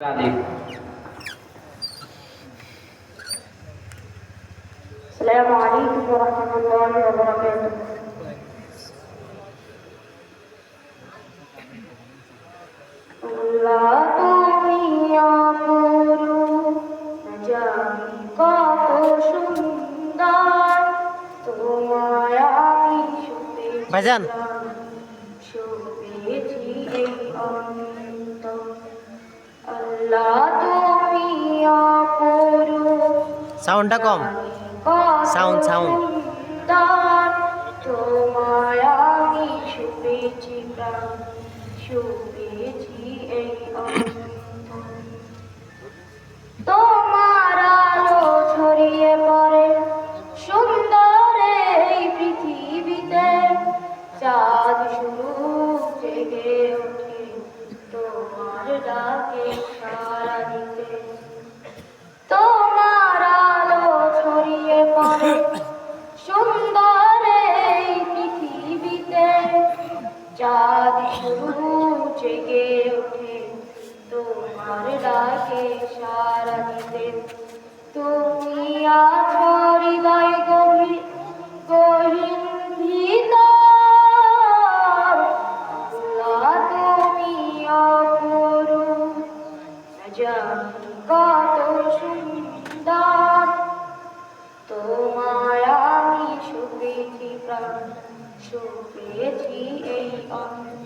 আলিফ السلام عليكم ورحمة الله وبركاته আল্লাহ তুমি অপরূপ, জানি কত সুন্দর, তোমায় আমি শুপেছি, ভাইজান। সাউন্ডটা কম। সাউন্ড সাউন্ড তোমায় আমি শুপেছি প্রাণ শুপেছি এই শুরু জেগে ওঠে। তোমার ডাকে সারা দিতে। তুমি আছো হৃদয় গভীর গহীন ভিতর। তুমি অপরূপ। জানি কত সুন্দর। তোমায় আমি শুভেছি প্রাণ শুভেছি এই অন্তর